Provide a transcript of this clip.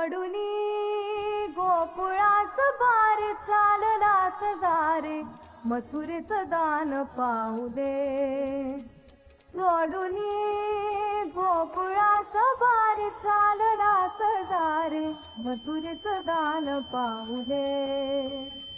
सोडून गोकुळाच बार चाललाच दारे मथुरेच दान पाहू दे. सोडून गोकुळाच बार चाललाच दारे मथुरेच दान पाहू दे.